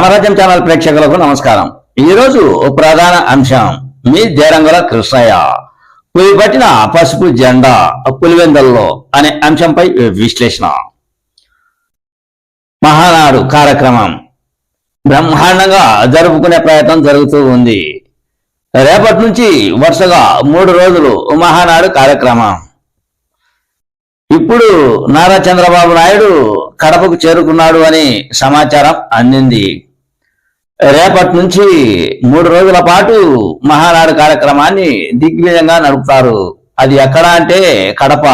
రామరాజ్యం channel ప్రేక్షకులకు నమస్కారం. ఈరోజు ప్రధాన అంశం. మీ దేరంగుల కృష్ణయ్య. పులి పట్టిన పసుపు జెండా పులివెందల్లో అనే అంశంపై విశ్లేషణ. మహానాడు కార్యక్రమం. బ్రహ్మాండంగా జరుపుకునే ప్రయత్నం జరుగుతూ ఉంది. రేపటి నుంచి వరుసగా మూడు రోజులు మహానాడు కార్యక్రమం. ఇప్పుడు నారా చంద్రబాబు నాయుడు కడపకు చేరుకున్నాడు అని సమాచారం అందింది. రేపటి నుంచి మూడు రోజుల పాటు మహానాడు కార్యక్రమాన్ని దిగ్విజయంగా నడుపుతారు. అది ఎక్కడ అంటే కడప.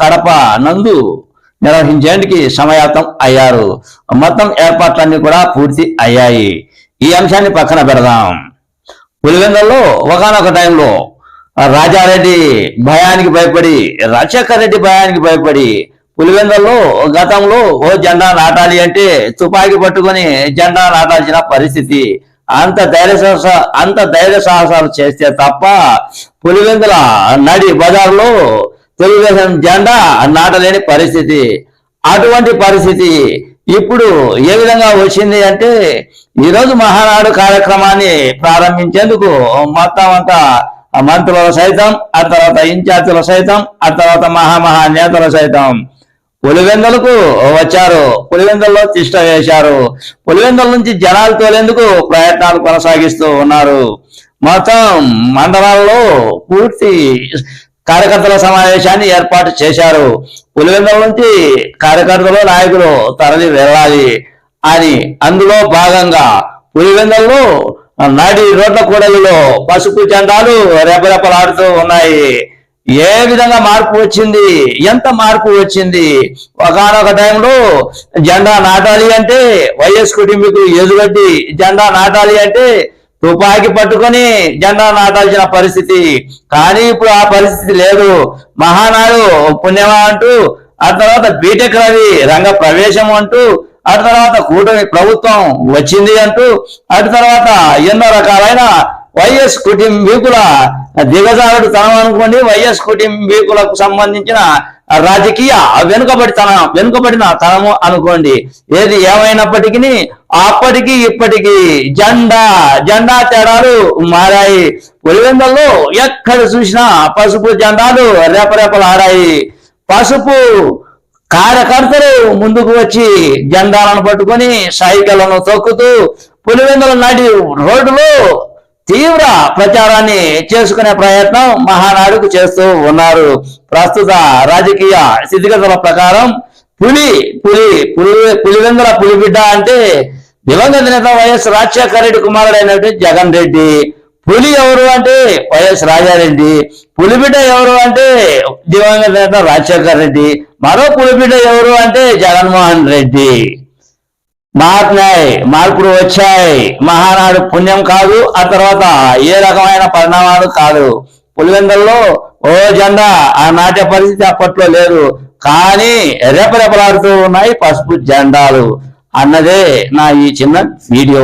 కడప నందు నిర్వహించేందుకు సమయాప్తం అయ్యారు. మొత్తం ఏర్పాట్లన్నీ కూడా పూర్తి అయ్యాయి. ఈ అంశాన్ని పక్కన పెడదాం. పులివెందల్లో ఒకనొక టైంలో రాజారెడ్డి భయానికి భయపడి రాజశేఖర్ రెడ్డి భయానికి భయపడి పులివెందల్లో గతంలో ఓ జెండా నాటాలి అంటే తుపాకీ పట్టుకొని జెండా నాటాల్సిన పరిస్థితి. అంత ధైర్య సాహస అంత ధైర్య సాహసాలు చేస్తే తప్ప పులివెందుల నడి బజార్లో తెలుగుదేశం జెండా నాటలేని పరిస్థితి. అటువంటి పరిస్థితి ఇప్పుడు ఏ విధంగా వచ్చింది అంటే ఈరోజు మహానాడు కార్యక్రమాన్ని ప్రారంభించేందుకు మొత్తం అంతా మంత్రుల సైతం ఆ తర్వాత ఇన్ఛార్జీల సైతం ఆ తర్వాత మహామహా నేతల సైతం పులివెందలకు వచ్చారు? పులివెందల్లో తిష్ట వేశారు. పులివెందల నుంచి జనాలు తోలేందుకు ప్రయత్నాలు కొనసాగిస్తూ ఉన్నారు. మొత్తం మండలాల్లో పూర్తి కార్యకర్తల సమావేశాన్ని ఏర్పాటు చేశారు. పులివెందుల నుంచి కార్యకర్తలు నాయకులు తరలి వెళ్ళాలి అని అందులో భాగంగా పులివెందుల్లో నాడి రోడ్ల కూడలిలో పసుపు జెండాలు రెపరెపలాడుతూ ఉన్నాయి. ఏ విధంగా మార్పు వచ్చింది? ఎంత మార్పు వచ్చింది? ఒకనొక టైంలో జెండా నాటాలి అంటే వైఎస్ కుటుంబీకులు ఎదుగడ్డి జెండా నాటాలి అంటే తుపాకీ పట్టుకొని జెండా నాటాల్సిన పరిస్థితి. కానీ ఇప్పుడు ఆ పరిస్థితి లేదు. మహానాడు పుణ్యమా అంటూ ఆ తర్వాత బీటెక్ రవి రంగ ప్రవేశం అంటూ అటు తర్వాత కూటమి ప్రభుత్వం వచ్చింది అంటూ అటు తర్వాత ఎన్నో రకాలైన వైఎస్ కుటుంబీకుల దిగజారుడు తనం అనుకోండి వైఎస్ కుటుంబీకులకు సంబంధించిన రాజకీయ వెనుకబడితనం వెనుకబడిన తనము అనుకోండి. ఏది ఏమైనప్పటికీ అప్పటికి ఇప్పటికి జెండా జెండా తేడాలు మారాయి. పులివెందల్లో ఎక్కడ చూసినా పసుపు జెండాలు రేపరేపలాడాయి. పసుపు కార్యకర్తలు ముందుకు వచ్చి జెండాలను పట్టుకొని సైకిళ్ళను తొక్కుతూ పులివెందుల నాటి రోడ్డులో తీవ్ర ప్రచారాన్ని చేసుకునే ప్రయత్నం మహానాడుకు చేస్తూ ఉన్నారు. ప్రస్తుత రాజకీయ స్థితిగతుల ప్రకారం పులి పులి పులి పులివెందుల పులిబిడ్డ అంటే దివంగత నేత వైఎస్ రాజశేఖర రెడ్డి కుమారుడైనటువంటి జగన్ రెడ్డి. పులి ఎవరు అంటే వైఎస్ రాజారెడ్డి. పులిబిడ్డ ఎవరు అంటే దివంగత నేత రాజశేఖర రెడ్డి. మరో పులిబిడ్డ ఎవరు అంటే జగన్మోహన్ రెడ్డి. మారినాయి మార్పులు వచ్చాయి. మహానాడు పుణ్యం కాదు ఆ తర్వాత ఏ రకమైన పరిణామాలు కాదు. పులివెందల్లో ఓ జెండా ఆ నాట్య పరిస్థితి అప్పట్లో లేదు. కానీ రెపరెపలాడుతూ ఉన్నాయి పసుపు జెండాలు. అన్నదే నా ఈ చిన్న వీడియో.